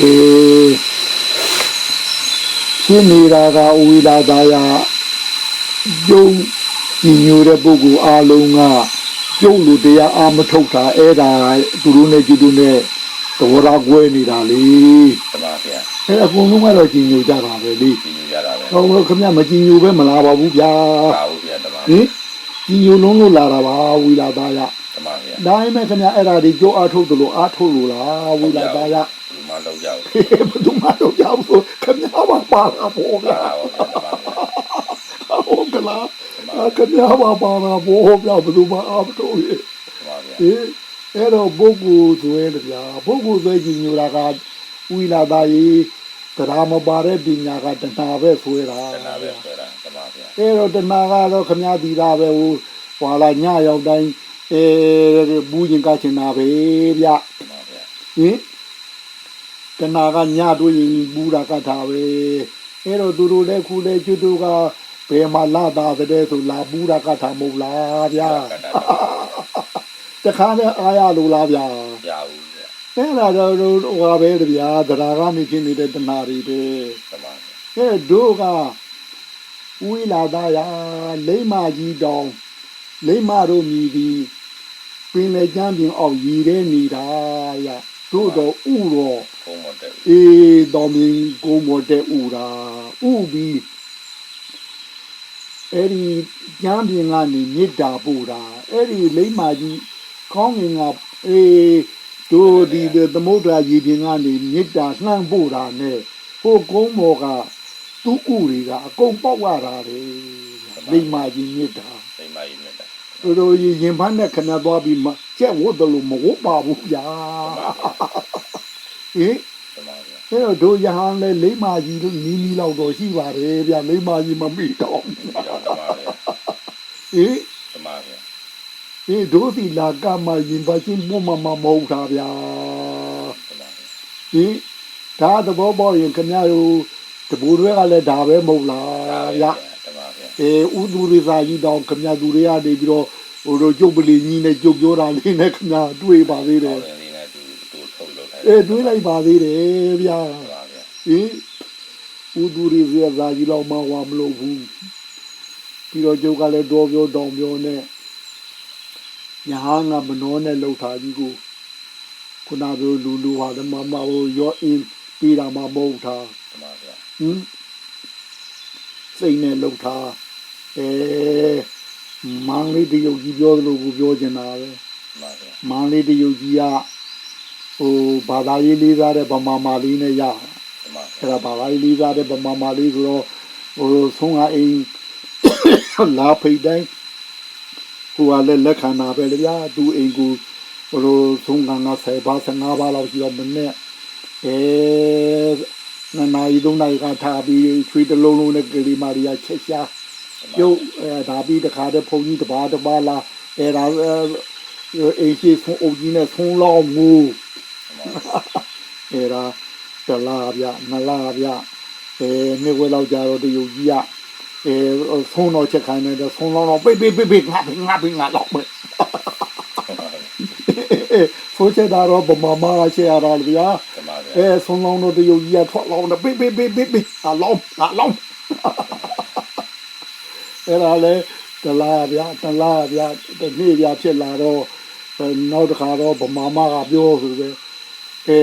အေးရှင်းနေတာကဝီလာသားရယုံကြည်ညိုတဲ့ပုဂ္ဂိုလ်အားလုံးကကျုံလူတရားအာမထုတ်တာအဲ့ဒါသူတို့နဲ့ကြည့်သူနဲ့သဘောထားကွဲနေတာလေတမဗျာအဲ့အကုန်လုံးကတော့ကြည်ညိုကြတာပဲလေကြည့်ညူရတာပဲဟောလို့ခမမကြည်ညိုပဲမလာပါဘူးဗျာပါဘူးဗျာတမဟင်ကြည်ညိုလုံးလို့လာတာပါဝီလာသားရတမဗျာဒါပေမဲ့ခင်ဗျအဲ့ဒါဒီကြိုးအားထုတ်တယ်လို့အားထုတ်လို့လားဝီလာသားရဒီမှာ လောက်ကြဘူးဘယ်သူမှတော့ကြောက်ဆိုခင်ဗျားပါပါတာပေါ့ဗျာပါပါဗျာတမဗျာဟုတ်ကလားခင်ဗျားပါပါတာပေါ့ဗျာဘယ်သူမှအားမထုတ်ရဲ့တမဗျာဟင်အဲ့တော့ပုဂ္ဂိုလ်ဆိုရဲဗျာပုဂ္ဂိုလ်ဆိုကြည်ညိုတာကဝီလာသားကြီးတရားမပါတဲ့ပညာကတဏှာပဲဆွဲတာတနာပဲဆိုတာတမဗျာအဲ့တော့တဏှာကတော့ခင်ဗျားဒီတာပဲဟိုဟွာလာညရောက်တိုင်းအဲဘူးရင်ကချင်တာပဲဗျာတမဗျာဟင် တဏှာကညတို့ရင်ဘူးတာကထားပဲအဲ့တော့သူတို့လည်းခုလည်းကျွတ်တို့ကဘယ်မှာလာတာတဲ့ဆိုလာဘူးတာကထားမဟုတ်လားဗျာကတ္တတတခါနဲ့အားရလို့လားဗျာဗျာဘူးဗျာအဲ့ဒါတော့ဟိုပဲဗျာတရားကနေဖြစ်နေတဲ့တဏှာတွေပဲတမဗျာအဲ့တို့ကဝိလာသားယာလိမ္မာကြီးတောင်လိမ္မာတို့မြည်ပြီးပင်လေကျမ်းပြင်အောင်ရည်တဲ့နေတာယတို့တော့ဥတော့ ဘုံမတက်အေးတော်မင်းကိုမတဲ့ဥတာဥပြီးအဲ့ဒီကျမ်းပြင်ကနေမေတ္တာပို့တာအဲ့ဒီလိမ္မာကြီးကောင်းငင်ကအေးတို့ဒီသမုဒ္ဒရာကြီးပြင်ကနေမေတ္တာနှမ်းပို့တာနဲ့ဟိုကုန်းမော်ကသူ့ဥတွေကအကုန်ပေါက်ရတာလေလိမ္မာကြီးမေတ္တာစိတ်မကြီးမြတ်တာတို့တို့ရင်ဖန်းနဲ့ခဏသွားပြီးမှကျက်ဝတ်တယ်လို့မဟုတ်ပါဘူးဗျာ ဟင်တမဗျာအဲ့တော့တို့ရဟန်းလဲလိမ္မာကြီးလို့နီးနီးလောက်တော့ရှိပါတယ်ဗျာလိမ္မာကြီးမမိတော့တမဗျာဟင်တမဗျာဒီတို့စီလာကမရင်ပါချင်းမမမမဟုတ်တာဗျာတမဗျာဟင်ဒါသဘောပေါက်ရင်ခင်ဗျားတို့တပူတွေကလည်းဒါပဲမဟုတ်လားဗျာတမဗျာအဲဥသူရိစာကြီးတောင်ခင်ဗျားသူတွေကနေပြီးတော့ဟိုတို့ကျုပ်ပလီကြီးနဲ့ကျုပ်ပြောတာလေးနဲ့ခင်ဗျားတွေ့ပါသေးတယ် အဲတွေးလိုက်ပါသေးတယ်ဗျာတမဗျာဟင်ဥသူရိစာကြီးလောက်မှဝါမလို့ဘူးပြီးတော့ကျုပ်ကလည်းတော်ပြောတောင်ပြောနဲ့ညာငါမနှောနဲ့လှုပ်ထားကြီးကိုခုနကလူလူဟာလည်းမမဟိုရောအင်းပြီးတာမှမဟုတ်တာတမဗျာဟင်စိတ်နဲ့လှုပ်ထားအဲမန်းလေးတရုတ်ကြီးပြောသလိုကိုပြောချင်တာပဲတမဗျာမန်းလေးတရုတ်ကြီးက ဟိုဘာသာရေးလေးစားတဲ့ဗမာမာလေးနဲ့ရတမဗျာအဲ့ဒါဘာသာရေးလေးစားတဲ့ဗမာမာလေးဆိုတော့ဟိုဆုံးကအိမ်လာဖိတ်တိုင်းဟိုကလည်းလက်ခံတာပဲလေဗျာသူအိမ်ကိုဟိုလိုဆုံးကငါ10ပါး15ပါးလောက်ရှိတော့မနဲ့အဲနနာရီသုံးနာရီကထားပြီးချွေးတစ်လုံးလုံးနဲ့ကလေးမာရီယာချက်ရှာပြုတ်အဲဒါပြီးတခါတည်းဘုံကြီးတစ်ပါးတစ်ပါးလာအဲဒါအိမ်ရှိဆုံးအုပ်ကြီးနဲ့ဆုံးလောင်းမူ အဲဒါတလားဗျနလားဗျအဲနှစ်ဝဲလောက်ကြာတော့တရုတ်ကြီးကအဲဆုံးတော့ချက်ခိုင်းနေတော့ဆုံးလောင်းတော့ပိတ်ပိတ်ပိတ်ပိတ်ငါငါပိတ်ငါတော့မယ်ဆိုချက်တာတော့ဗမာမာချက်ရတာဗျာတမဗျာအဲဆုံးလောင်းတော့တရုတ်ကြီးကထွက်လောင်းတော့ပိတ်ပိတ်ပိတ်ပိတ်ပိတ်အလောင်းအလောင်းအဲ့ဒါလေတလားဗျတလားဗျတနေ့ဗျဖြစ်လာတော့နောက်တစ်ခါတော့ဗမာမာကပြောဆိုပဲ အဲ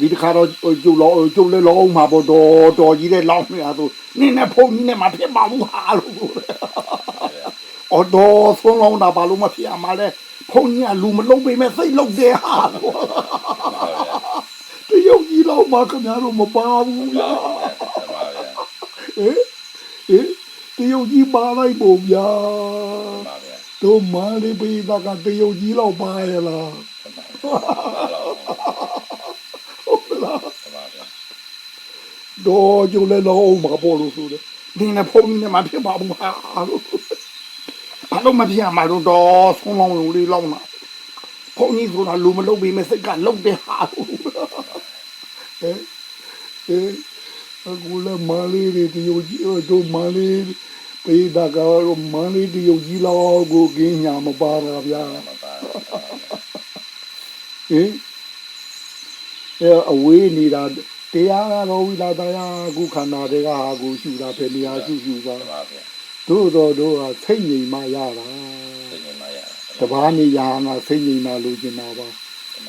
ဒီတစ်ခါတော့ကျုပ်လောကျုပ်လည်းလောအောင်မှာပေါ့တော်တော်ကြီးတဲ့လောင်းနေတာသူနင်းနဲ့ဖုန်းကြီးနဲ့မဖြစ်ပါဘူးဟာလို့အော်တော်ဆုံးလောင်းတာဘာလို့မဖြစ်ရမှာလဲဖုန်းကြီးကလူမလုံးပေးမဲ့စိတ်လုံးတယ်ဟာလို့တရုတ်ကြီးလောက်မှခင်ဗျားတို့မပါဘူးဗျာဟေးဟေးတရုတ်ကြီးပါလိုက်ပုံဗျာတို့မာလေးပေးတာကတရုတ်ကြီးလောက်ပါရလားဟုတ်လား တော့ကျုပ်လည်းလောအောင်မှာပေါ့လို့ဆိုတယ်ဒီနဲ့ဖုန်းကြီးနဲ့မဖြစ်ပါဘူးဟာလို့ဘာလို့မဖြစ်ရမှာလို့တော့ဆုံးလောင်းလုံးလေးလောင်းတာဖုန်းကြီးဆိုတာလူမလုပ်ပြီးမစိတ်ကလုံတဲ့ဟာလို့အဲအဲအခုလည်းမလေးတွေတရုတ်ကြီးတို့မလေးပေးတာကတော့မလေးတရုတ်ကြီးလောက်ကိုကင်းညာမပါတာဗျာဟင်အဲအဝေးနေတာ တရားတော်ဝိလာတရားအခုခန္ဓာတွေကဟာကိုရှုတာပဲနေရာရှုရှုပါတမန်ဗျာတို့တော်တို့ကစိတ်ငြိမ်မှရတာသိနေမှရတပားနေရာငါစိတ်ငြိမ်မှလိုချင်တာပါ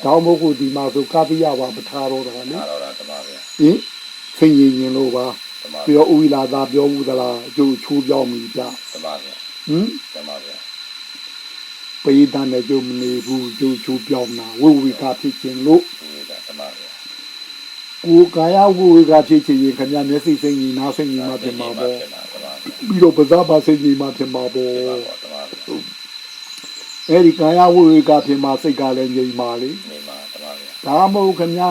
တောင်းမဟုတ်ဒီမှာဆိုကပိယပါပထားတော့တာလေအားတော့တာတမန်ဗျာဟင်စိတ်ငြိမ်ရင်လို့ပါတမန်ပြီးတော့ဥဝိလာသာပြောဘူးသလားအကျိုးချိုးပြောင်းပြီဗျတမန်ဗျာဟင်တမန်ဗျာပိဋကနဲ့ကျုံမနေဘူးကျိုးချိုးပြောင်းတာဝိဝိကဖြစ်ခြင်းလို့ဒီကတမန်ဗျာ ကိုယ်ကာယဝိဝိကဖြစ်ခြင်းရင်ခင်ဗျာမျက်စိစိတ်ကြီးနားစိတ်ကြီးမှဖြစ်မှာပေါ့တမန်ဗျာပြီးတော့ပဇာပါစိတ်ကြီးမှဖြစ်မှာပေါ့တမန်ဗျာအဲ့ဒီကာယဝိဝိကဖြစ်မှာစိတ်ကလည်းငြိမ်ပါလေနေမှာတမန်ဗျာဒါမဟုတ်ခင်ဗျာ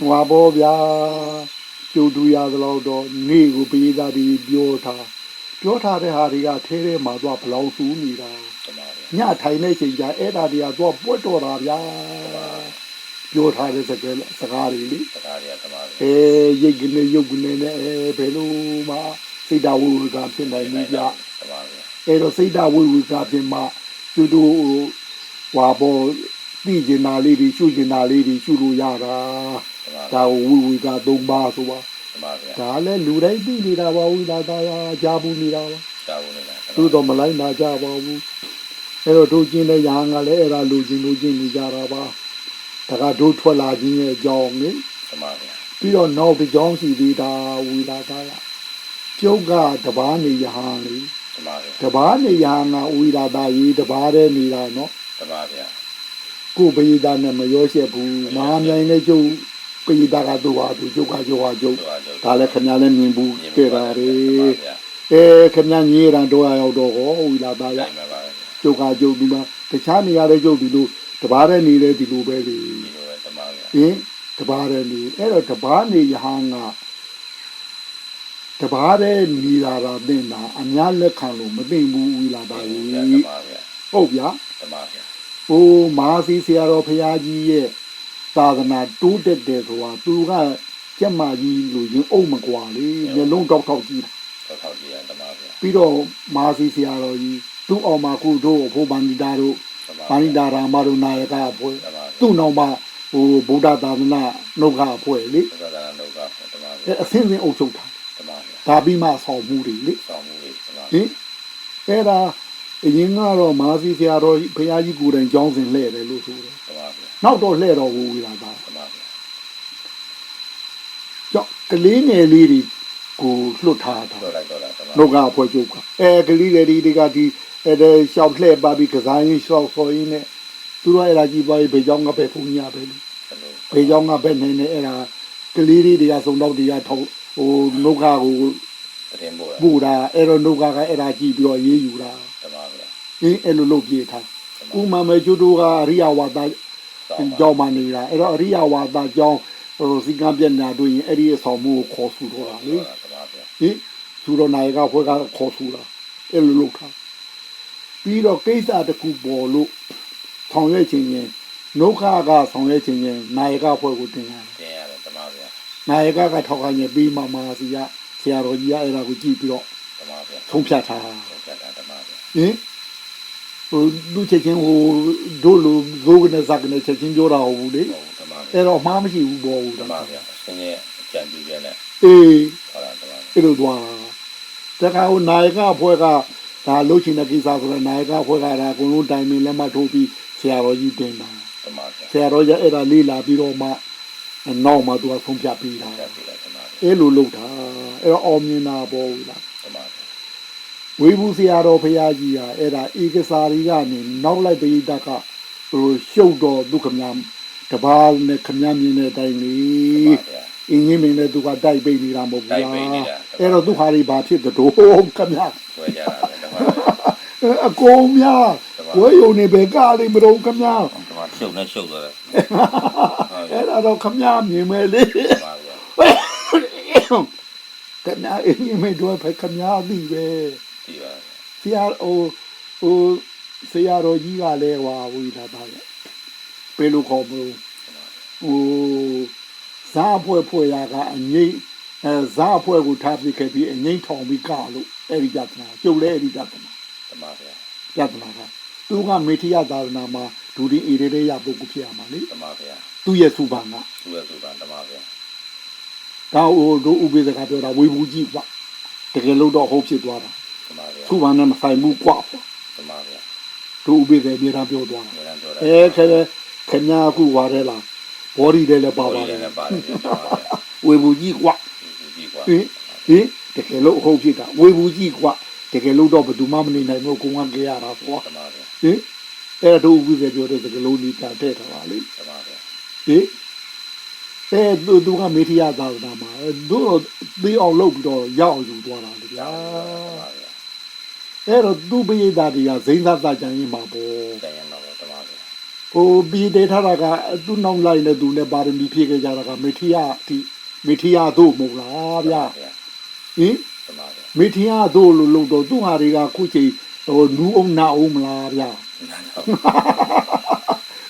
ဟွာဘောဗျာကျုပ်တူရသလောက်တော့နေကိုပိဋကတိပြောထားပြောထားတဲ့ဟာတွေကထဲထဲမှာသွားဘလောင်စူးနေတာတမန်ဗျာညထိုင်နေချိန်ကျအဲ့ဒါတွေကသွားပွတ်တော်တာဗျာ ပြောထားတဲ့စကားစကားတွေလေတကားရတမန်ဗျာအဲရိတ်ကနေရုပ်ကနေနဲ့အဲဘယ်လိုမှစိတ်ဓာတ်ဝိဝိကဖြစ်နိုင်ဘူးဗျတမန်ဗျာအဲ့တော့စိတ်ဓာတ်ဝိဝိကဖြစ်မှသူတို့ဟွာဘောသိကျင်တာလေးတွေရှုကျင်တာလေးတွေရှုလို့ရတာတမန်ဒါကိုဝိဝိကသုံးပါဆိုပါတမန်ဗျာဒါလည်းလူတိုင်းသိနေတာပါဝိလာသားကြားဘူးနေတာပါရှားဝင်နေတာသူတော့မလိုက်နာကြပါဘူးအဲ့တော့တို့ကျင်းတဲ့ရာငါလည်းအဲ့ဒါလူချင်းလူချင်းနေကြတာပါ ဒါကတို့ထွက်လာခြင်းရဲ့အကြောင်းလေတမန်ဗျာပြီးတော့နောက်တစ်ကြောင်းစီသေးတာဝီလာသားကကျုပ်ကတပားနေရဟန်းလေတမန်ဗျာတပားနေရဟန်းကဝီလာသားရေးတပားတည်းနေတာနော်တမန်ဗျာကိုပရိသတ်နဲ့မရောရှက်ဘူးမဟာမြိုင်နဲ့ကျုပ်ပရိသတ်ကသူ့ဟာသူကျုပ်ကကျုပ်ဟာကျုပ်တို့အကျုပ်ဒါလည်းခင်ဗျားလည်းမြင်ဘူးတဲ့တာလေတမန်ဗျာအဲခင်ဗျားညီရန်တော့ရောက်တော့ဟောဝီလာသားရတိုင်းမှာပါဗျာကျုပ်ကကျုပ်ဒီမှာတခြားနေရာတဲ့ကျုပ်ဒီလို တပားတဲ့နေတဲ့ဒီလိုပဲလေဒီလိုပဲတမန်ဗျာဟင်တပားတဲ့နေအဲ့တော့တပားနေရဟန်းကတပားတဲ့နေတာတာတင်တာအများလက်ခံလို့မသိဘူးဝီလာသားတကြီးမန်ဗျာဟုတ်ဗျာတမန်ဗျာဟိုမဟာစီဆရာတော်ဖရာကြီးရဲ့သာသနာတိုးတက်တယ်ဆိုတာသူကကျက်မာကြီးလို့ရင်အုံမကွာလေမျက်လုံးတောက်တောက်ကြီးတာတော့ထောက်ကြည့်ရတမန်ဗျာပြီးတော့မဟာစီဆရာတော်ကြီးသူ့အောင်မှာကုတို့ဘိုးဗန္ဒီတာတို့ တမန်ဗန္ဒီတာရာမတို့နာယကအဖွဲ့တမန်သူ့နောက်မှာဟိုဗုဒ္ဓသာသနာနှုတ်ခအဖွဲ့လေသာသနာ့လောကတမန်အဲဗျာအစင်းစင်းအုပ်ချုပ်တာတမန်ဗျာဒါပြီးမှဆောင်မှုတွေလေဆောင်းမှုလေးတမန်ဟင်အဲ့ဒါအရင်ကတော့မဟာစီဆရာတော်ဖရာကြီးကိုယ်တိုင်ကြောင်းစင်လှည့်တယ်လို့ဆိုတယ်တမန်ဗျာနောက်တော့လှည့်တော်ဘူးလာတာတမန်ဗျာကြောင့်ကလေးငယ်လေးတွေကိုလွတ်ထားတာတော့လိုက်တော့တာတမန်နှုတ်ကဖွဲ့ချုပ်ကအဲကလေးလေးတွေကဒီ အဲဒါရှောက်လှဲ့ပါပြီးကစားရင်းရှောက်ဆိုရင်းနဲ့သူတို့အဲ့ဒါကြီးပါဘေကြောင်းကပဲဖုန်ညာပဲလေဘေကြောင်းကပဲနေနေအဲ့ဒါကလေးလေးတွေကစုံတော့တရားထောက်ဟိုနှုတ်ကကိုတရင်ပို့ပူတာအဲ့တော့နှုတ်ကကအဲ့ဒါကြည့်ပြီးတော့ရေးယူတာတမန်ဗျာအင်းအဲ့လိုလုပ်ပြေးထားဥမာမဲကျွတ်တို့ကအရိယဝါဒကြောင်းမှနေတာအဲ့တော့အရိယဝါဒကြောင်းဟိုစီကံပြက်နာတို့ရင်အဲ့ဒီအဆောင်မှုကိုခေါ်ဆူတော့တာလေတမန်ဗျာဟင်သူတော်နိုင်ကဖွဲ့ကခေါ်ဆူတာအဲ့လိုလုပ်တာ ပြီးတော့ကိစ္စတစ်ခုပေါ်လို့ဆောင်ရွက်ခြင်းရင်နှုတ်ခကဆောင်ရွက်ခြင်းရင်နိုင်ကဖွဲ့ကိုတင်ရတယ်တင်ရတယ်တမန်ဗျာနိုင်ကကထောက်ခံရင်ပြီးမှမာစီကဆရာတော်ကြီးကအဲ့ဒါကိုကြည့်ပြီးတော့တမန်ဗျာဆုံးဖြတ်ထားတာဆုံးဖြတ်တာတမန်ဗျာဟင်ဟိုလူချက်ချင်းဟိုဒိုလိုဇိုးကနေစကနေချက်ချင်းပြောတာဟုတ်ဘူးလေဟုတ်တမန်ဗျာအဲ့တော့မှားမရှိဘူးပေါ်ဘူးတတော့မန်ဗျာဆင်းရဲအကြံပြုပြနဲ့အေးဟောတာတမန်အဲ့လိုသွားတာတခါဟိုနိုင်ကဖွဲ့က ဒါလှုပ်ချင်တဲ့ကိစ္စဆိုတော့နိုင်ကဖွဲ့ကဒါအကုန်လုံးတိုင်ပင်လက်မှတ်ထိုးပြီးဆရာတော်ကြီးတင်တာတမန်ဗျာဆရာတော်ကြီးအဲ့ဒါလေးလာပြီးတော့မှနောက်မှသူကဆုံးဖြတ်ပြီးတာဖြတ်ပြလိုက်တမန်ဗျာအဲ့လိုလုပ်တာအဲ့တော့အောင်မြင်တာပေါ်ဘူးလားတမန်ဗျာဝေဘူးဆရာတော်ဖရာကြီးဟာအဲ့ဒါဧကစာရီကနေနောက်လိုက်ပိဋကကဟိုရှုပ်တော့ဒုက္ခများတပါးနဲ့ခမည်းမြင်တဲ့အတိုင်းလေတမန်ဗျာအင်းကြီးမင်းနဲ့သူကတိုက်ပိတ်နေတာမဟုတ်ဘူးတိုက်လားပိတ်နေတာအဲ့တော့သူဟာတွေဘာဖြစ်သတို့ခမည်းဝယ်ကြတာပဲတမန်ဗျာ အကုန်များဝဲယုံနေပဲကားလေးမတော့ခမည်းတမန်ရှုပ်နဲ့ရှုပ်သွားတယ်အဲ့ဒါတော့ခမည်းမြင်မယ်လေတမန်ဗျာခမည်းအင်းကြီးမင်းတို့ပဲခမည်းသိပဲဒီပါဆရာဟိုဟိုဆရာတော်ကြီးကလည်းဟွာဝီလာပါလေပေလို့ခေါ်မလို့ဟိုဇာဖွဲ့ဖွဲ့ရကအငိမ့်အဲဇာဖွဲ့ကိုထားပြခဲ့ပြီးအငိမ့်ထောင်ပြီးကလို့အဲ့ဒီပြဿနာကျုပ်လည်းအဲ့ဒီပြဿနာတ မှန်ပါဗျာပြဿနာကသူကမေထိယသာသနာမှာဒူရင်းအေရဲရပုဂ္ဂိုလ်ဖြစ်ရမှာလေတမပါဗျာသူ့ရဲ့စူပါကသူ့ရဲ့စူပါတမပါဗျာဒါဟိုတို့ဥပေသကပြောတာဝေဘူးကြီးကွာတကယ်လို့တော့ဟုတ်ဖြစ်သွားတာတမပါဗျာစူပါနဲ့မဆိုင်ဘူးကွာတမပါဗျာတို့ဥပေသအများအားပြောသွားတာအဲခဲခင်ဗျားအခုဝါရဲလားဘော်ဒီလည်းပါပါတယ်ဝေဘူးကြီးကွာဝေဘူးကြီးကွာဟင်ဟင်တကယ်လို့ဟုတ်ဖြစ်တာဝေဘူးကြီးကွာ ကယ်လို့တော့ဘယ်သူမှမနေနိုင်ဘူးကိုကကြရတာကွာဓမ္မဗျာဟင်အဲ့ဒါတို့ဥပိ္ပစပြောတဲ့တကယ်လို့ဒီတာတဲ့တာပါလေဓမ္မဗျာဟင်အဲသူသူကမေထီယာသာသနာမှာတို့သေအောင်လုပ်ပြီးတော့ရောက်ယူသွားတာလေဗျာဓမ္မဗျာအဲ့တော့သူပိယတာတွေကဇိမ့်သာသာကြံရင်မှာပေါ့တိုင်ရမှာဓမ္မဗျာဟိုပြီးဒေထားတာကသူ့နောက်လိုက်နေသူနဲ့ပါရမီဖြည့်ခဲ့ကြတာကမေထီယာအထိမေထီယာတို့မဟုတ်လားဗျာဟင်ဓ မ္မဗျာမေထီယာတို့လို့လို့တော့သူ့ဟာတွေကခုချိန်ဟိုနူးအောင်နာအောင်မလားဗျာနာတော့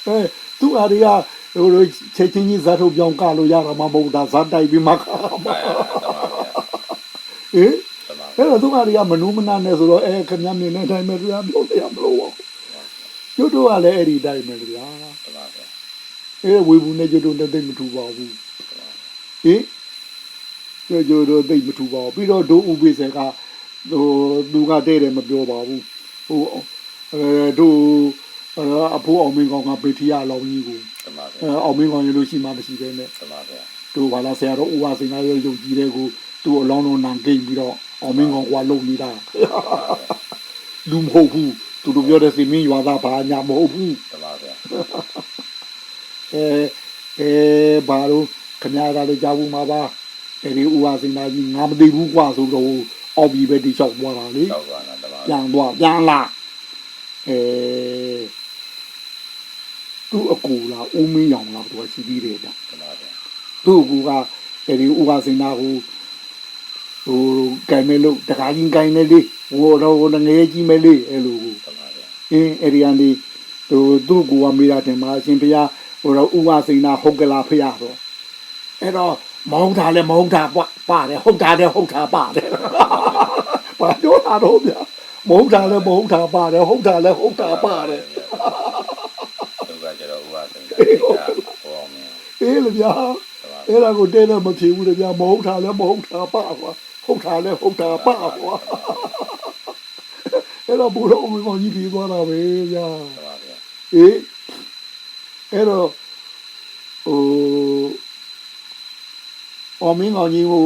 အဲသူ့ဟာတွေကဟိုချက်ချင်းကြီးဇာတ်ထုတ်ပြောင်းကလို့ရတာမှမဟုတ်တာဇာတ်တိုက်ပြီးမှခါမှာပါဓမ္မဗျာဟင်ဓမ္မအဲ့တော့သူကတွေကမနူးမနာနဲ့ဆိုတော့အဲခင်ဗျားမြင်တဲ့အတိုင်းပဲသူကပြောပြရမလို့ပေါ့ကျွတ်တို့ကလည်းအဲ့ဒီတိုင်းပဲလေဗျာဓမ္မဗျာအဲဝေဘူးနဲ့ကျွတ်တို့နဲ့သိပ်မထူပါဘူးဟင် ကျွတ်ကျွတ်တို့သိပ်မထူပါဘူးပြီးတော့ဒိုးဥပိ္ပစေကဟိုသူကတဲ့တယ်မပြောပါဘူးဟိုအဲတို့အဖိုးအောင်မင်းကောင်ကပေထီယာလောင်းကြီးကိုဓမ္မဗျာအဲအောင်မင်းကောင်ရလို့ရှိမှမရှိပဲနဲ့ဓမ္မဗျာတို့ဘာလာဆရာတော်ဥပါစိန်သားရဲ့ယုံကြည်တဲ့ကိုသူ့အလောင်းလုံးနံကိတ်ပြီးတော့အောင်မင်းကောင်ကွာလုံနေတာလူမဟုတ်ဘူးသူတို့ပြောတဲ့စီမင်းရွာသားဘာညာမဟုတ်ဘူးဓမ္မဗျာအဲအဲဘာလို့ခမရတာလည်းကြားဘူးမှာပါ အဲဒီဥပါစိန်သားကြီးငါမသိဘူးကွာဆိုတော့အောက်ပြီးပဲတိချောက်သွားတာလေတော့ကနာဓမ္မပြန်သွားပြန်လာအဲသူ့အကူလားဦးမင်းရောင်လားသူကရှိပြီးတယ်ဗျဓမ္မဗျာသူ့အကူကအဲဒီဥပါစိန်သားကိုဟိုကင်မဲလို့တခါချင်းကင်နေလေဟိုတော့ဟိုငယ်ကြီးမဲလေအဲ့လိုကိုဓမ္မဗျာအင်းအဲ့ဒီကနေသူသူ့ကူကမေးတာတင်မှာအရှင်ဘုရားဟိုတော့ဥပစိန်နာဟုတ်ကလားဖေရဆိုအဲ့တော့ မဟုတ်တာလဲမဟုတ်တာပပါတယ်ဟုတ်တာလဲဟုတ်တာပါတယ်ဘာပြောတာတော့ဗျာမဟုတ်တာလဲမဟုတ်တာပါတယ်ဟုတ်တာလဲဟုတ်တာပါတယ်သူကကျတော့ဥပါစင်တာဟောအောင်မြင်အေးလေဗျာဓမ္မအဲ့ဒါကိုတဲတော့မဖြေဘူးလေဗျာမဟုတ်တာလဲမဟုတ်တာပါကွာဟုတ်တာလဲဟုတ်တာပါကွာအဲ့တော့ဘုရားအမေကောင်းကြီးပြီးသွားတာပဲဗျာဓမ္မဗျာအေးအဲ့တော့ဟို အမင်းကောင်ကြီးဟို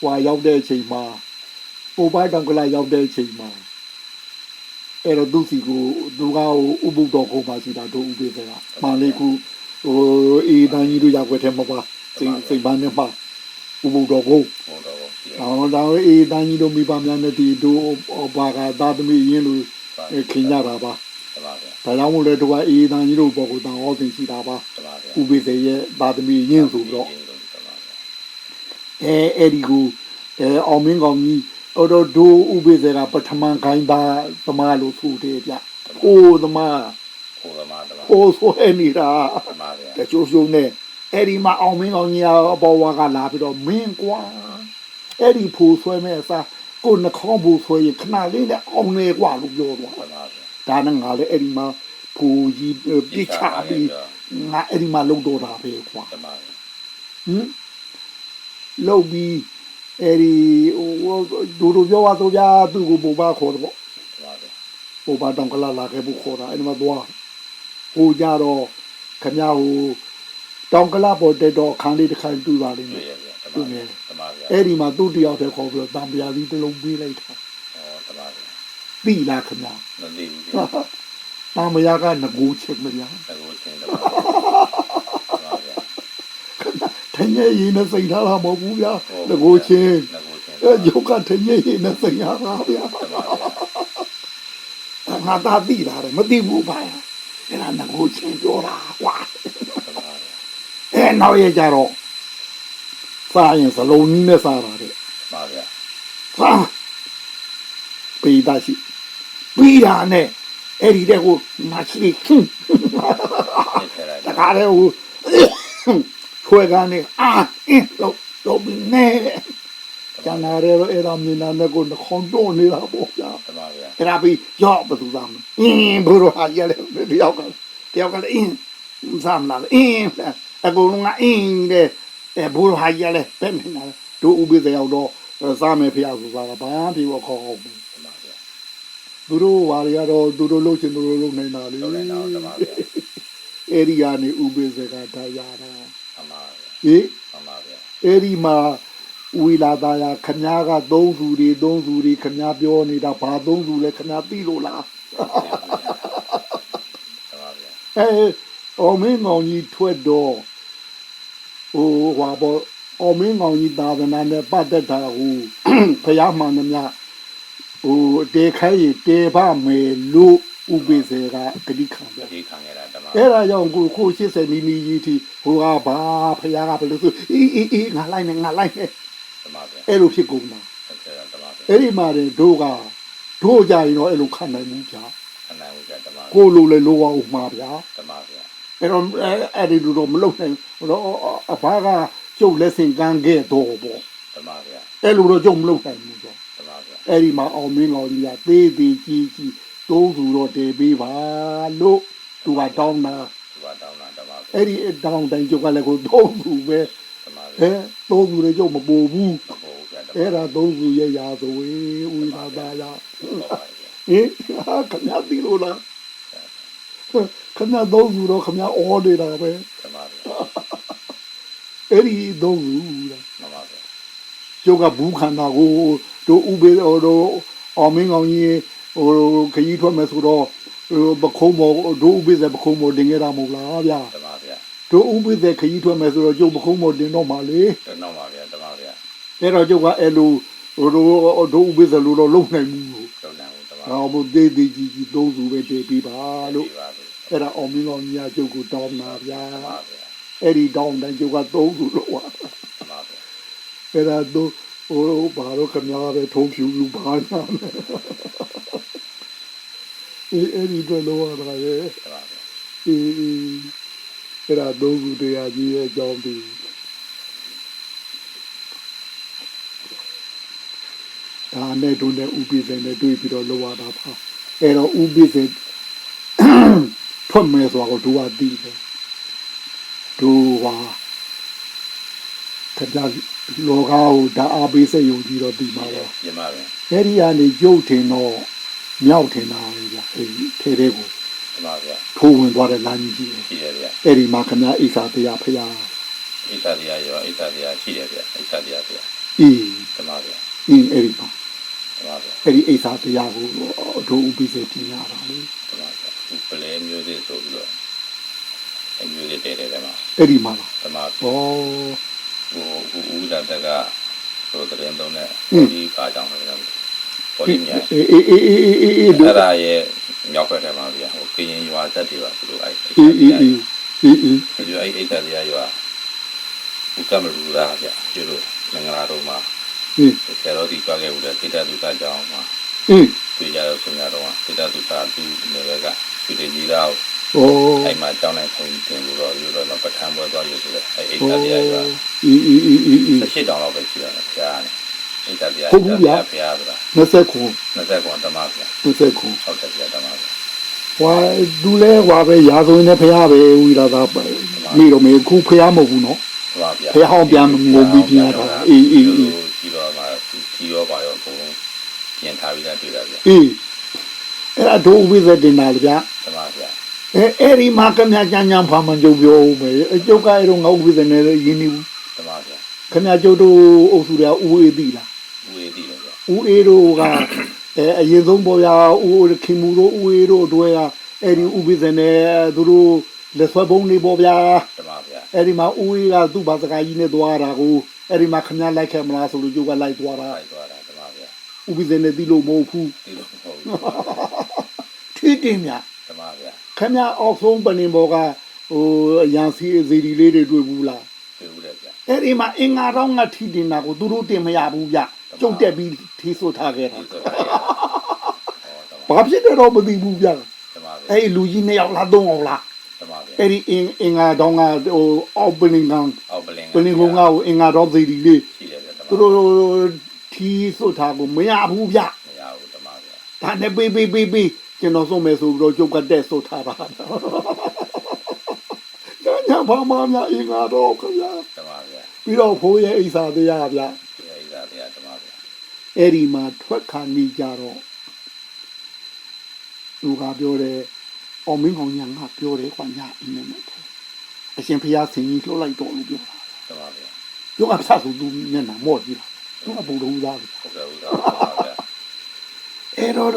ဟွာရောက်တဲ့အချိန်မှာပိုပိုက်တောင်ကလာရောက်တဲ့အချိန်မှာအဲ့တော့သူစီကိုသူကဟိုဥပုဒ္ဒောခုံပါစီတာတို့ဥပိ္ပကမာလေးခုဟိုအေးတန်းကြီးတို့ရောက်ွက်ထဲမှာပါစိတ်စိတ်ပန်းနဲ့ပါဥပုဒ္ဒောခုံဘုံတော်ကိုပြည့်အော်ဒါအေးတန်းကြီးတို့မိဘများနဲ့ဒီတို့ဘာကသာသမီရင်းလို့ခင်ကြတာပါဓမ္မဗျာဒါကြောင့်မို့လဲတို့ကအေးတန်ကြီးတို့ဘောကိုတန်ဟောသိရှိတာပါဓမ္မဗျာဥပိ္ပေရဲ့သာသမီရင်းဆိုတော့ဓမ္မဗျာ အဲအဲ့ဒီကိုအဲအောင်မင်းကောင်ကြီးအော်တော့ဒိုဥပိ္ပေကပထမခိုင်းသားသမားလို့ဆိုတယ်ဗျဟိုသမားဘုဓမ္မဓမ္မဟိုဆိုဟဲ့နေတာဓမ္မဗျာတချို့ချိုးနဲ့အဲ့ဒီမှာအောင်မင်းကောင်ကြီးအပေါ်ဝါကလာပြီးတော့မင်းကွာအဲ့ဒီဖူဆွဲမဲ့အစားကိုနှခေါင်းဖူဆွဲရင်ခဏလေးနဲ့အောင်နေကွာလို့ပြောသွားဓမ္မဗျာဒါနဲ့ငါလည်းအဲ့ဒီမှာဖူကြီးပြစ်ချပြီးငါအဲ့ဒီမှာလုံတော့တာပဲကွာဓမ္မဗျာဟင် လုံပြီးအဲ့ဒီဟိုဒူဒူပြောပါတော့ဗျာသူ့ကိုပုံပါခေါ်တော့ဓမ္မဗျာပုံပါတောင်ကလာလာခဲ့ဖို့ခေါ်တာအဲ့ဒီမှာသွားဟိုကြတော့ခမဟိုတောင်ကလာပေါ်တက်တော့ခန်းလေးတစ်ခါတူပါလိမ့်မတွေ့ယ်ရဗျာဓမ္မဗျာဓမ္မဗျာအဲ့ဒီမှာသူ့တယောက်တည်းခေါ်ပြီးတော့တံပြာကြီးတစ်လုံးပေးလိုက်တာဟောဓမ္မဗျာပြီလားခမမသိဘူးဗျာတံပြာကငကိုချက်မလားသဘောချင်းဓမ္မဗျာဓမ္မဗျာ ထင်းရဲ့ရင်းနဲ့စိတ်ထားတာမဟုတ်ဘူးဗျာငကိုချင်းသဘောချင်းအဲယောကထင်းရဲ့ရင်းနဲ့စိတ်ထားတာဗျာဓမ္မဗျာငါသားသိတာတယ်မသိဘူးဗျာအဲ့ဒါငကိုချင်းပြောတာကွာဓမ္မဗျာအဲနောက်ရကြတော့စားရင်စလုံးကြီးနဲ့စားတာတဲ့ဓမ္မဗျာစားပေတာရှိပြီးတာနဲ့အဲ့ဒီတဲ့ကိုမရှိခင်းသိထဲလိုက်တကားတဲ့ဟို ခွဲကနေအာအင်းလို့လို့ပြီးနေကျန်လာတဲ့အဲ့ဒါမြင်လာတဲ့ကိုနှခေါင်းတော့နေတာပေါ့ဗျာဓမ္မဗျာအဲ့ဒါပြီးရော့ဘယ်သူသားမအင်းဘုရောဟာရလေတယောက်ကတယောက်ကလည်းအင်းစားမလားအင်းအကုန်လုံးကအင်းတဲ့အဲဘိုးဟာကြီးလည်းပဲနေတာတို့ဥပိ္ပဇေရောက်တော့စားမယ်ဖျားဆိုတာကဘာဖြစ်ဖို့ခေါ်အောင်ဓမ္မဗျာသူတို့ဟာတွေကတော့သူတို့လုပ်ချင်သူတို့လုပ်နေတာလေလုံးလိုက်တော့ဓမ္မဗျာအဲ့ဒီကနေဥပိ္ပဇေကတရားတာ ဓမ္မဗျာဟေးဓမ္မဗျာအဲ့ဒီမှာဝီလာသားရခမားကသုံးစုတွေသုံးစုတွေခမားပြောနေတာဘာသုံးစုလဲခမားသိလို့လားဓမ္မဗျာအဲအော်မင်းကောင်ကြီးထွက်တော့ဟိုဟွာပေါ်အော်မင်းကောင်ကြီးသာသနာနဲ့ပတ်သက်တာဟိုဖယားမှန်သမျှဟိုတေခိုင်းရတေဖမယ်လို့ဥပိ္ပဇေကဂတိခံတယ်ဒီခံရတာဓမ္မ အဲ့ဒါကြောင့်ကိုကို80နီးနီးကြီးတီဟိုကဘာဖယားကဘယ်လိုဆိုအီအီအီငါလိုက်နေငါလိုက်နေဓမ္မဗျာအဲ့လိုဖြစ်ကုန်တာဟုတ်ကဲ့ဓမ္မဗျာအဲ့ဒီမှာတဲ့တို့ကတို့ကြရင်တော့အဲ့လိုခံနိုင်မှုကြာခဏဝိကဓမ္မကိုလိုလေလိုအောင်မှာဗျာဓမ္မဗျာအဲ့တော့အဲ့အဲ့ဒီလိုတော့မလုပ်နိုင်ဘူးတော့အဘာကကျုပ်လက်ဆင့်ကန်းခဲ့တော့ပေါ့ဓမ္မဗျာအဲ့လိုတော့ကျုပ်မလုပ်နိုင်ဘူးတော့ဓမ္မဗျာအဲ့ဒီမှာအောင်မင်းတော်ကြီးကသေးသေးကြီးကြီးသုံးစုတော့တည်ပေးပါလို့ သူကတောင်းတာသူကတောင်းတာဓမ္မဗျာအဲ့ဒီတောင်းတိုင်းကျုပ်ကလည်းကိုသုံးစုပဲဓမ္မအဲဗျာသုံးစုလည်းကျုပ်မပူဘူးမဟုတ်ဘူးဗျာဓမ္မအဲ့ဒါသုံးစုရဲ့ရာဇဝေဝိသာသာရဟုတ်ပါဗျာဟင်ဟာခမရသိလို့လားခမရသုံးစုတော့ခမရအော်နေတာပဲဓမ္မဗျာအဲ့ဒီသုံးစုလားဓမ္မဗျာကျုပ်ကဘူးခန္ဓာကိုတို့ဥပေဟိုတို့အောင်မင်းကောင်ကြီးဟိုခကြီးထွက်မယ်ဆိုတော့ဟို ပခုံးမောတို့ဥပေဇပခုံးမောတင်ခဲ့တာမဟုတ်လားဗျာဓမ္မဗျာတို့ဥပေဇခကြီးထွက်မယ်ဆိုတော့ကျုပ်ပခုံးမောတင်တော့မှာလေတော့နောက်ပါဗျာဓမ္မဗျာအဲ့တော့ကျုပ်ကအဲ့လိုဟိုတို့တို့ဥပေဇလို့တော့လုံနိုင်ဘူးလို့တော့နံဓမ္မဟောဘုသေးသေးကြီးကြီးသုံးစုပဲတည်ပြီးပါလို့ပါလို့အဲ့ဒါအောင်မင်းကောင်ကြီးကကျုပ်ကိုတောင်းတာဗျာဓမ္မဗျာအဲ့ဒီတောင်းတိုင်းကျုပ်ကသုံးစုလို့ဟာဓမ္မဗျာအဲ့ဒါတို့ဟိုဘာလို့ခမရပဲထုံးဖြူဖြူဘာနာလဲ အေးအဲ့ဒီတော့လောရတာရဲ့ဓမ္မဗျာအေးအေးအဲ့ဒါသုံးစုတရားကြီးရဲ့အကြောင်းဒီဒါနဲ့တို့နဲ့ဥပိ္ပဇေနဲ့တွေ့ပြီးတော့လောရတာပါအဲ့တော့ဥပိ္ပဇေထွက်မယ်ဆိုတော့တို့ကသိတယ်တို့ဟာခကြလောကကိုဓာအားပေးစိတ်ယုံကြည်တော့ဒီမှာတော့ညမဗျာအဲ့ဒီကနေရုပ်ထင်တော့ မြောက်ထင်တာလေဗျအဲ့ဒီထဲထဲကိုဓမ္မဗျာထိုးဝင်သွားတဲ့လမ်းကြီးကြီးရှိတယ်ဗျာအဲ့ဒီမှာခမအိစာတရားဖရာဣသတရားရောဣသတရားရှိတယ်ဗျာဣသတရားဗျာအင်းဓမ္မဗျာအင်းအဲ့ဒီမှာဓမ္မဗျာအဲ့ဒီအိစာတရားကိုတို့ဥပိ္ပစေတင်ရတာလေဓမ္မဗျာဒီပလဲမျိုးစစ်ဆိုပြီးတော့အမျိုးတွေတဲတယ်ဓမ္မအဲ့ဒီမှာလားဓမ္မဩဟိုဟိုဦးဒါတကဆိုတဲ့ရင်တော့ねဒီကာကြောင့်လည်း ပေါ်ဒီမြိုင်အေးအေးအေးအေးအေးအေးအေးအဲ့ဒါရဲ့မြောက်ဘက်ထဲမှာဗျာဟိုကရင်ရွာသက်တွေပါသူတို့အဲ့အေးအေးအေးအေးအေးဒီအဲ့ဣသတရားရွာဘုကမလူရာဗျာကျတို့မင်္ဂလာတော်မှာအေးဆရာတော်ဒီကြွားခဲ့ဦးတဲ့တိတ္တဒုက္ခကြောင့်မှာအေးတွေ့ကြတော့ဆရာတော်ကတိတ္တဒုက္ခသူနေဘက်ကသူတည်ကြီးတော့ဩအဲ့မှာကြောင်းနိုင်ခွင့်တင်လို့တော့ယူတော့ပဋ္ဌာန်းပွဲသွားရဆိုတဲ့အဲ့ဣဩသတရားရွာအေးအေးအေးအေးအေးတစ်ရှစ်တောင်လောက်ပဲရှိရတယ်ဖရား နဲ့ဣသတရားဟုတ်ဘူးဗျာဖရားဆိုတာ20ခု20ကွန်ဓမ္မဗျာ20ခုဟုတ်တယ်ဗျာဓမ္မဗျာဟွာဒူလဲဟွာပဲရာဇဝင်နဲ့ဖရာပဲဝီလာသာပဲမိတော့မေခုဖရာမဟုတ်ဘူးနော်ဓမ္မဗျာဖះဟောင်းပြန်ငုံပြီးပြန်ရတာအေးအေးအေးဒီတော့မှဒီရောပါရောအကုန်လုံးပြင်ထားပြီးသားတွေ့တာဗျာအေးအဲ့ဒါဒိုးဝိဇ္ဇတင်တာလေဗျာဓမ္မဗျာအဲအဲ့ဒီမှာကမြကြမ်းကြမ်းဖာမန်ကြုံပြောဦးမယ်အကျုပ်ကအဲ့တော့ငါဥဝိဇ္ဇနဲ့ရင်းနေဘူးဓမ္မဗျာခမကျုပ်တို့အုပ်စုတွေကဦးအေးသိလား ဦးေးတည်တယ်ဗျာဦးအေးတို့ကအဲအရင်ဆုံးပေါ်ရဦးခင်မူတို့ဦးအေးတို့အတွဲကအဲ့ဒီဥဝိဇ္ဇနဲ့သူတို့လက်ဆွဲပုံးနေပေါ်ဗျာဓမ္မဗျာအဲ့ဒီမှာဦးအေးကသူ့ဘာစကားကြီးနဲ့သွားတာကိုအဲ့ဒီမှာခမလိုက်ခဲ့မလားဆိုလို့ကျုပ်ကလိုက်သွားတာလိုက်သွားတာဓမ္မဗျာဥပဇင်းနဲ့သိလို့မဟုတ်ဘူးဒီလိုမဟုတ်ဘူးထိတင်မြဓမ္မဗျာခမအောက်ဆုံးပနေဘောကဟိုအရန်စီအစီဒီလေးတွေတွေ့ဘူးလားတွေ့ဦးတယ်ဗျာအဲ့ဒီမှာအင်္ဂါတော့ငါထိတင်တာကိုသူတို့တင်မရဘူးဗျ ကျုပ်တက်ပြီးထိဆို့ထားခဲ့တာဒီဆိုရရဟောဓမ္မဘာဖြစ်တယ်တော့မသိဘူးဗျဓမ္မဗျာအဲ့ဒီလူကြီးနှစ်ယောက်လားသုံးယောက်လားဓမ္မဗျာအဲ့ဒီအင်အင်္ဂါတော့ငါဟိုအောက်ပနင်ကန်အောက်ပလင်ပနင်ကုန်းကဟိုအင်္ဂါတော့စီဒီလေးရှိတယ်ဗျာဓမ္မသူတို့ထီဆို့ထားကိုမရဘူးဗျမရဘူးဓမ္မဗျာဒါနဲ့ပေးပေးပေးပေးကျွန်တော်ဆုံးမယ်ဆိုပြီးတော့ကျုပ်ကတက်ဆို့ထားတာဘာမှများအင်္ဂါတော့ခင်ဗျာဓမ္မဗျာပြီးတော့ဖိုးရဲ့အိစာတရားဗျာ ဒီအိဒါတရားဓမ္မဗျာ အဲ့ဒီမှာထွက်ခါနေကြတော့သူကပြောတယ်အော်မင်းကောင်ညာငါပြောတယ်ကွာညာအင်းနဲ့နဲ့အရှင်ဖျားဆင်ကြီးလှုပ်လိုက်တော့လို့ပြောတာဓမ္မဗျာပြောအပ်ဆက်ဆိုသူမျက်နှာမော့ကြည့်တာသူကဘုံတော်သားပဲဟုတ်ကဲ့ဥဒါဓမ္မဗျာအဲ့တော့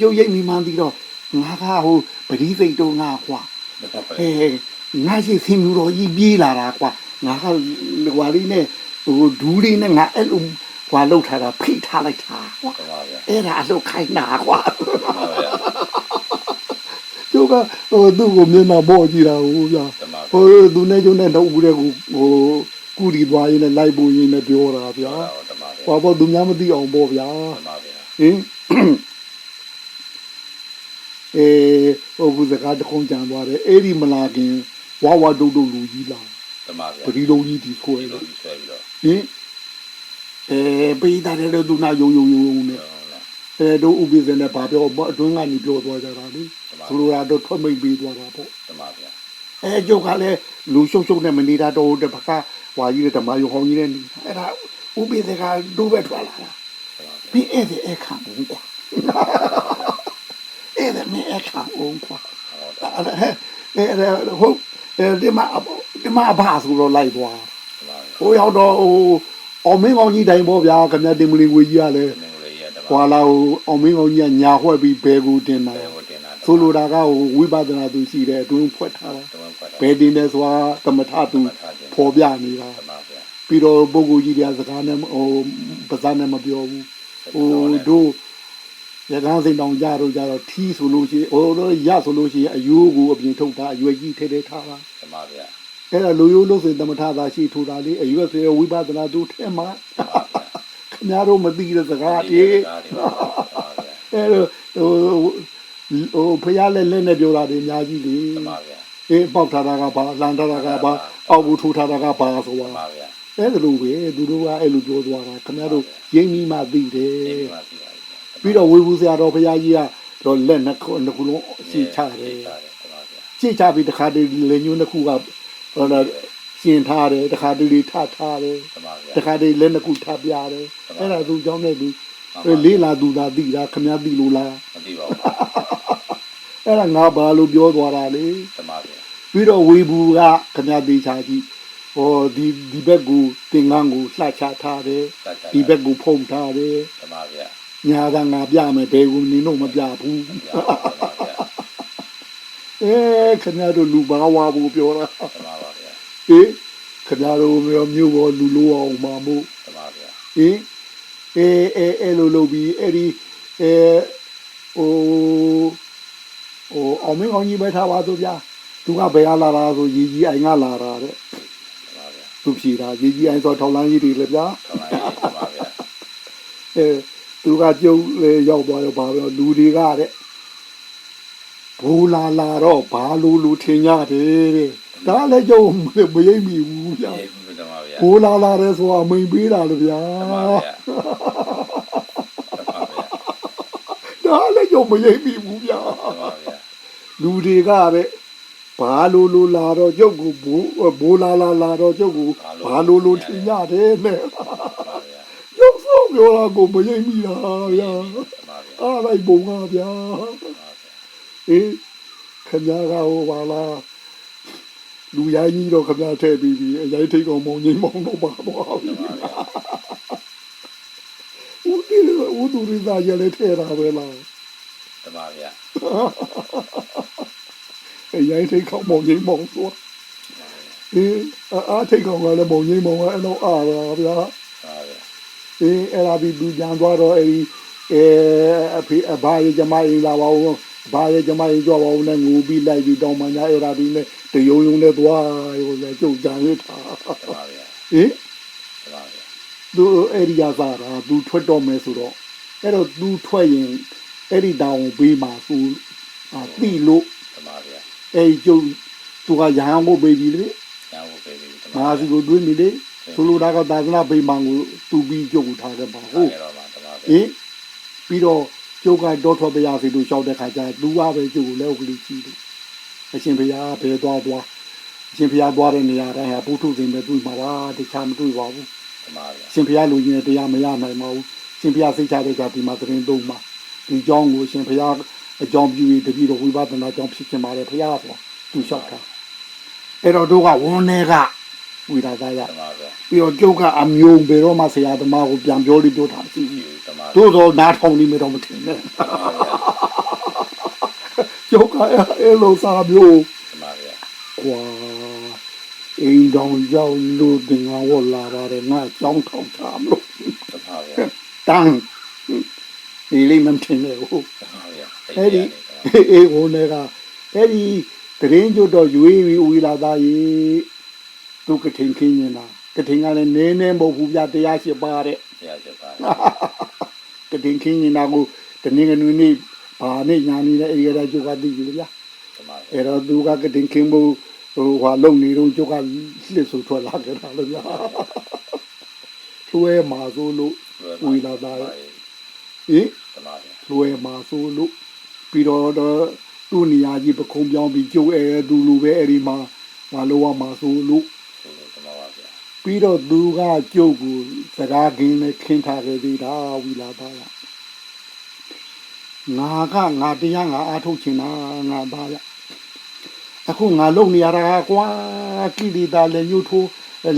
ကျုပ်ရိတ်မိမှန်းပြီးတော့ငါကဟိုပရိသိတ်တော့ငါကွာဓမ္မဟဲငါရှိဆင်မြူတော်ကြီးပြေးလာတာကွာငါကဟွာလေးနဲ့ဟိုဒူးလေးနဲ့ငါအဲ့လို ဟွာလောက်ထားတာဖိထားလိုက်တာကွာဓမ္မဗျာအဲ့ဒါအလုပ်ခိုင်းတာကွာဓမ္မဗျာကျုပ်ကဟိုသူ့ကိုမျက်နှာမော့ကြည့်တာဟိုဗျာဓမ္မဟိုသူနဲ့ကျုံနဲ့တော့ဦးတဲ့ကိုဟိုကူဒီသွားရင်းနဲ့လိုက်ပို့ရင်းနဲ့ပြောတာဗျာဓမ္မဗျာဟောပေါ့သူများမသိအောင်ပေါ့ဗျာဓမ္မဗျာဟင်အဲဟိုကူစကားတစ်ခုံးကြံသွားတယ်အဲ့ဒီမလာခင်ဝါဝါဒုတ်ဒုတ်လူကြီးလာဓမ္မဗျာပရိလုံးကြီးဒီခွဲဒီတယ်လိုဆွဲပြီးတော့ဟင် အဲပေးတာတဲ့သူနာယုံယုံယုံယုံနဲ့ဟုတ်လားအဲတို့ဥပိ္ပဇနဲ့ဗာပြောမအတွင်းကနေပြောသွားကြတာလေသူတို့ကတော့ထွက်မိတ်ပေးသွားတာပေါ့ဓမ္မဗျာအဲကျုပ်ကလည်းလူရှုပ်ရှုပ်နဲ့မနေတာတော့တပကဝါကြီးတဲ့ဓမ္မယုံဟောင်းကြီးနဲ့နေတာအဲ့ဒါဥပိ္ပဇကဒုပဲထွက်လာတာဓမ္မဗျာပြီးအဲ့ဒီအခါဘူးကွာအဲ့ဒါမင်းအခါဘူးကွာအဲ့ဒါဟုတ်အဲဒီမှာဒီမှာဘာဆိုတော့လိုက်သွားဓမ္မဗျာဟိုရောက်တော့ဟို အောင်မင်းကောင်းကြီးတိုင်ပေါ့ဗျာခင်ဗျာတင်မလီဝေကြီးကလည်းမင်္ဂလာရဓမ္မဟွာလာဟိုအောင်မင်းကောင်းကြီးကညာဝှက်ပြီးဘဲကူတင်တာဘယ်ကိုတင်တာဆိုလိုတာကဟိုဝိပဿနာသူရှိတယ်အတွင်းဖွက်ထားတာဓမ္မပတ်တာဘယ်တင်လဲဆိုတာသမထသူပေါ်ပြနေတာဓမ္မဗျာပြီးတော့ပုဂ္ဂိုလ်ကြီးတွေကစကားနဲ့ဟိုပါးစပ်နဲ့မပြောဘူးဟိုတို့ရကားစိန်တောင်ကြတော့ကြတော့ထီးဆိုလို့ရှိရင်ဟိုတော့ရဆိုလို့ရှိရင်အယိုးကိုအပြင်ထုတ်တာအရွယ်ကြီးထဲထဲထားတာဓမ္မဗျာ အဲ့ဒါလူရိုးလို့ဆိုရင်သမထသာရှိထူတာလေအရွယ်ဆိုရဝိပဿနာသူထဲမှာခင်ဗျားတို့မသိတဲ့စကားအေးဓမ္မဗျာအဲ့တော့ဟိုဟိုဖျားလက်လက်နဲ့ပြောတာတွေအများကြီးလေဓမ္မဗျာအေးပေါက်ထားတာကဘာလန်ထားတာကဘာအောက်ဘူးထိုးထားတာကဘာဆိုဓတော့မ္မဗျာအဲ့ဒါလိုပဲသူတို့ကအဲ့လိုပြောသွားတာခင်ဗျားတို့ရိမ့်မိမှသိတယ်ဒီမှာပြီးပါပြီပြီးတော့ဝေဘူးဆရာတော်ဘုရားကြီးကတော့လက်နှစ်ခုနှစ်ခုလုံးရှင်းချတယ်ဓမ္မဗျာရှင်းချပြီးတခါတည်းလက်ညှိုးနှစ်ခုက ဟောတော့ကျင်ထားတယ်တခါတလေထထားတယ်တခါတလေလက်နှစ်ခုထပြတယ်အဲ့ဒါသူကြောင်းတဲ့သူလေးလာသူသာသိတာခမည်းသိလို့လားမသိပါဘူးအဲ့ဒါငါဘာလို့ပြောသွားတာလေတမပါဗျာပြီးတော့ဝေဘူးကခမည်းသိချာကြည့်ဟောဒီဒီဘက်ကိုတင်ငန်းကိုလှချထားတယ်ဒီဘက်ကိုဖုံထားတယ်တမပါဗျာညာကငါပြမယ်ဘယ်ကူနင်တို့မပြဘူး အဲခမရတို့လူဘာဝဘူးပြောတာဓမ္မပါဗျာဟေးခမရတို့မျိုးမျိုးပေါ်လူလိုအောင်မှာမို့ဓမ္မဗျာဟေးအဲအဲအဲလိုလိုပြီးအဲ့ဒီအဲဟိုဟိုအောင်မင်းအောင်ကြီးပဲထားပါသူဗျာသူကဘယ်ကလာတာဆိုရီကြီးအိုင်ကလာတာတဲ့ဓမ္မဗျာသူဖြေတာရေးကြီးအိုင်းဆိုထောက်လန်းကြီးတွေလေဗျာဓမ္မဗျာဓမ္မဗျာအဲသူကကျုပ်လေရောက်သွားတော့ဘာပြောလူတွေကတဲ့ ဘူလာလာတော့ဘာလူလူထင်ရတယ်တဲ့ဒါလည်းကျုပ်မရိပ်မိဘူးဗျာဒီဓမ္မဗျာဘူလာလာတယ်ဆိုတာမိန်ပေးတာလေဗျာဓမ္မဗျာဓမ္မဗျာဒါလည်းကျုပ်မရိပ်မိဘူးဗျာဓမ္မဗျာလူတွေကတဲ့ဘာလူလူလာတော့ကျုပ်ကိုဘူဘူလာလာလာတော့ကျုပ်ကိုဘာလူလူထင်ရတယ်နဲ့ဓမ္မဗျာကျုပ်ဆိုပြောတာကိုမရိပ်မိတာဗျာဓမ္မဗျာအားလိုက်ပုံကဗျာ အေးခင်ဗျားကဟိုပါလားလူရိုင်းကြီးတော့ခင်ဗျားထည့်ပြီးပြီအရိုက်ထိတ်ကောင်မောင်ကြီးမောင်တော့ပါတော့ပြီဦးဒီဦးသူရိသာရလည်းထည့်တာပဲလားဓမ္မဗျာအရိုက်ထိတ်ကောင်မောင်ကြီးမောင်ဆိုအေးအားထိတ်ကောင်ကလည်းမောင်ကြီးမောင်ကအဲ့တော့အားပါဗျာဓမ္မဗျာအေးအဲ့ဒါပြီးသူကြံသွားတော့အဲ့ဒီအဲအဖေအဘာရဲ့ကျမရင်လာပါဦး ဘာရဲ့ကျမရင်ကြွားပါဦးနဲ့ငူပြီးလိုက်ပြီးတောင်းမှညာအဲ့ဒါပြီးနဲ့တယုံယုံနဲ့သွားရောလေကျုပ်ကြံရတာဓမ္မဗျာဟင်ဓမ္မဗျာသူအဲ့ဒီရစားတာသူထွက်တော့မယ်ဆိုတော့အဲ့တော့သူထွက်ရင်အဲ့ဒီတောင်ကိုပေးမှာသူအာတိလို့ဓမ္မဗျာအဲ့ဒီကျုပ်သူကရဟန်းကိုပေးပြီလေညာဝပေးပြီဓမ္မငါစီကိုတွင်းပြီလေသူလိုတာကသာသနာပေးမှကိုသူပြီးကျုပ်ကိုထားခဲ့ပါဟုတ်အဲ့တော့မှဓမ္မဟဗျာင်ပြီးတော့ ကျုပ်ကတော့ထွက်ပြရစီလို့ရှောက်တဲ့ခါကျသူကပဲကျုပ်ကိုလက်ဥကလေးကြည့်လို့အရှင်ဘုရားဘယ်သွားသွား ရှင်ဖျားသွားတဲ့နေရာတိုင်းဟာပုထုဇဉ်ပဲတွေ့မှာပါတခြားမတွေ့ပါဘူး တမဗျာ ရှင်ဖျားလူကြီးနဲ့တရားမရနိုင်ပါဘူးရှင်ဖျားစိတ်ချတဲ့ကြောင့်ဒီမှာသတင်းသုံးမှာဒီเจ้าကိုရှင်ဖျားအကြောင်းပြုပြီးတပည့်တော်ဝိပဿနာကြောင့်ဖြစ်ခြင်းပါတယ်ဖျားဆိုသူလျှောက်တာအဲ့တော့တို့ကဝန်နေက ဝိရာသားရတမဗျာပြီးတော့ကျုပ်ကအမျိုးဘယ်တော့မှဆရာသမားကိုပြန်ပြောလို့ပြောတာမရှိဘူးဒီတမတို့တော့နားထောင်နေမတော့မထင်နဲ့တမဗျာကျုပ်ကအဲ့လိုစာမျိုးတမဗျာကွာအိမ်တော်ရောက်လို့တင်ငါဝလာပါတယ်ငါကြောင်းထောက်တာမလို့တမဗျာတန်းဒီလေးမထင်နဲ့ဟုတ်တမဗျာအဲ့ဒီအေးဟိုနေကအဲ့ဒီတရင်ကျွတ်တော့ရွေးပြီးဦးလာသားကြီး သူကထင်ခင်းနေတာကထင်ကလည်းနင်းနေမဟုတ်ဘူးပြတရားရှိပါတဲ့တရားချက်ပါကတင်ခင်းနေတာကိုတနင်္ဂနွေနေ့ဘာနဲ့ညာနေလဲအေရတဲ့ကျုပ်ကသိပြီလေဗျာတမဗျာအဲ့တော့သူကကတင်ခင်းဖို့ဟိုဟာလုံနေတော့ကျုပ်ကလှစ်ဆိုထွက်လာကြတာလေဗျာလွှဲမှာဆိုလို့ဟင်တမဗျာလွှဲမှာဆိုလို့ပြီးတော့တော့သူ့နေရာကြီးပခုံးပြောင်းပြီးကျုပ်အဲသူလူပဲအဲ့ဒီမှာမလိုရမှာဆိုလို့ဆိုလို့တမဗျာ ပြီးတော့သူကကျုပ်ကိုစကားကင်းနဲ့ခင်းထားခဲ့သေးတာဝီလာသားကငါကငါတရားငါအားထုတ်ချင်တာငါသားရအခုငါလုံနေရတာကွာကိလေသာလည်းညှို့ထိုး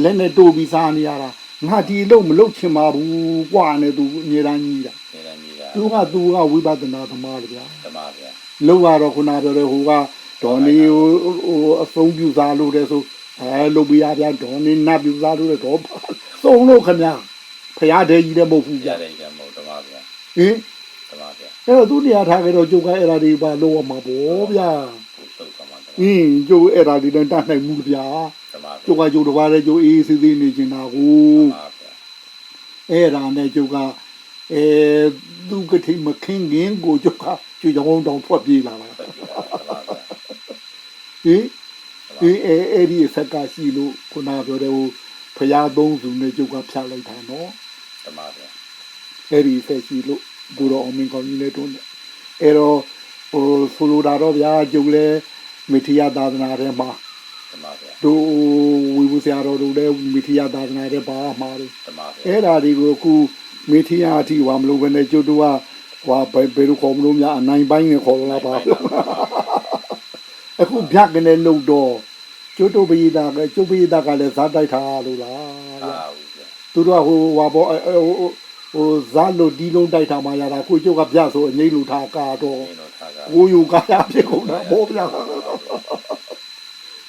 လက်နဲ့တိုးပြီးစားနေရတာငါဒီလုံမလုံချင်ပါဘူးကွာနဲ့သူအမြဲတမ်းကြီးတာနေရမီကသူကသူကဝိပဿနာသမားလေဗျာတမဗျာလုံရတော့ခုနပြောတဲ့ဟိုကဒေါ်နေဟိုဟိုအဆုံးပြစားလို့တဲ့ဆို အဲလုတ်ပြရဗျာဒေါ်နေနတ်ပြစားလို့တဲ့တော့သုံးလို့ခမဖရားတဲ့ကြီးလည်းမဟုတ်ဘူးရဗျာတဲ့ကမဟုတ်တမဗျာဟင်တမဗျာအဲ့တော့သူတရားထားကြတော့ကျုပ်ကအဲ့ဒါဒီပါလို့ရမှာပေါ့ဗျာဘုသုတ်ကမတမအင်းကျုပ်အဲ့ဒါဒီလည်းတတ်နိုင်မှုဗျာတမဗျာကျုပ်ကကျုပ်တစ်ပါးလည်းကျုပ်အေးအေးဆေးဆေးနေချင်တာကိုတမဗျာအဲ့ဒါနဲ့ကျုပ်ကအဲသူကတိမခင်းငင်းကိုကျုပ်ကကျုပ်ကြောင်းတောင်ထွက်ပြေးလာတာတမ ဗျာဟင်ဒီအဲအဲ့ဒီဆက်ကရှိလို့ခုနပြောတဲ့ဟိုဖရာသုံးစုနဲ့ကျုပ်ကဖြတ်လိုက်တာနော်တမဗျာအဲ့ဒီဆက်ရှိလို့ဘူတော်အမင်းကောင်းကြီးနဲ့တွန်းတယ်အဲ့တော့ဟိုဆိုလိုတာတော့ဗျာကျုပ်လည်းမိထီယာသာသနာထဲမှာတမဗျာတို့ဝီဘူးဆရာတော်တို့လည်းမိထီယာသာသနာထဲပါမှာတယ်တမဗျာအဲ့ဒါတွေကိုအခုမိထီယာအထိဝါမလို့ပဲနဲ့ကျုပ်တို့ကဟွာဘယ်ဘယ်လိုခေါ်မလို့များအနိုင်ပိုင်းနဲ့ခေါ်လာပါအခုဗျကနေလို့တော့ ကျုပ်တို့ပရိသတ်ကကျုပ်ပရိသတ်ကလည်းဇာတ်တိုက်ထားလို့လားဗျအာဟုတ်ဗျာသူတို့ကဟိုဟွာပေါ့အဲဟိုဟိုဇာတ်လို့ဒီလုံးတိုက်ထားမှရတာကိုကျုပ်ကဗျဆိုအငိမ့်လို့ထားကာတော့နေတော့ထားကကိုယူကာရဖြစ်ကုန်တာဘောဗျ